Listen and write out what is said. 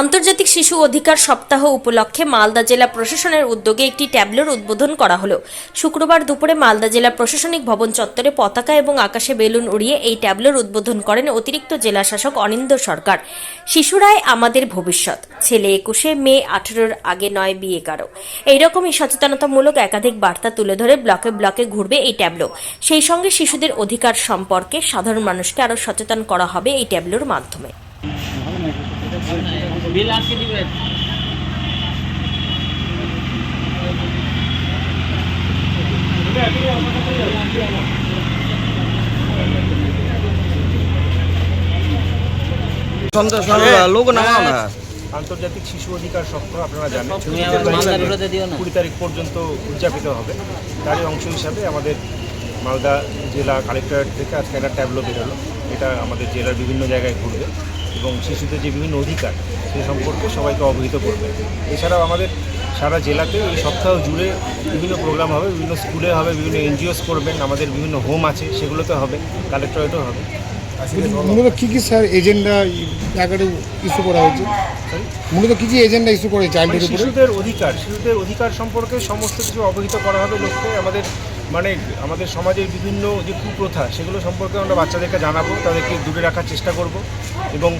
আন্তর্জাতিক শিশু অধিকার সপ্তাহ উপলক্ষে মালদা জেলা প্রশাসনের উদ্যোগে একটি ট্যাবলোর উদ্বোধন করা হলো। শুক্রবার দুপুরে মালদা জেলা প্রশাসনিক ভবন চত্বরে পতাকা এবং আকাশে বেলুন উড়িয়ে এই ট্যাবলোর উদ্বোধন করেন অতিরিক্ত জেলা শাসক অনিন্দ সরকার। শিশুরাই আমাদের ভবিষ্যৎ। ছেলে একুশে মেয়ে আঠেরোর আগে নয় বিয়ে কারও এইরকমই সচেতনতামূলক একাধিক বার্তা তুলে ধরে ব্লকে ব্লকে ঘুরবে এই ট্যাবলো। সেই সঙ্গে শিশুদের অধিকার সম্পর্কে সাধারণ মানুষকে আরও সচেতন করা হবে এই ট্যাবলোর মাধ্যমে। বিল আজকে লোক নামাও না। আন্তর্জাতিক শিশু অধিকার সপ্তাহ আপনারা জানেন। কুড়ি তারিখ পর্যন্ত উদযাপিত হবে। তারই অংশ হিসাবে আমাদের মালদা জেলা কালেক্টরেট থেকে আজকে একটা ট্যাবলো বেরোলো। এটা আমাদের জেলার বিভিন্ন জায়গায় ঘুরবে। এবং শিশুদের যে বিভিন্ন অধিকার সে সম্পর্কে সবাইকে অবহিত করবে। এছাড়াও আমাদের সারা জেলাতে এই সপ্তাহ জুড়ে বিভিন্ন প্রোগ্রাম হবে বিভিন্ন স্কুলে হবে বিভিন্ন এনজিওস করবেন আমাদের বিভিন্ন হোম আছে সেগুলোতে হবে কালেক্টরেটও হবে। মূলত কী কী স্যার এজেন্ডা প্ল্যাকার্ডে ইস্যু করা হয়েছে? মূলত কী কী এজেন্ডা ইস্যু করে চাইল্ডের উপরে? শিশুদের অধিকার শিশুদের অধিকার সম্পর্কে সমস্ত কিছু অবহিত করা হবে লোককে আমাদের মানে আমাদের সমাজের বিভিন্ন যে কুপ্রথা সেগুলো সম্পর্কে আমরা বাচ্চাদেরকে জানাব তাদেরকে দূরে রাখার চেষ্টা করব এবং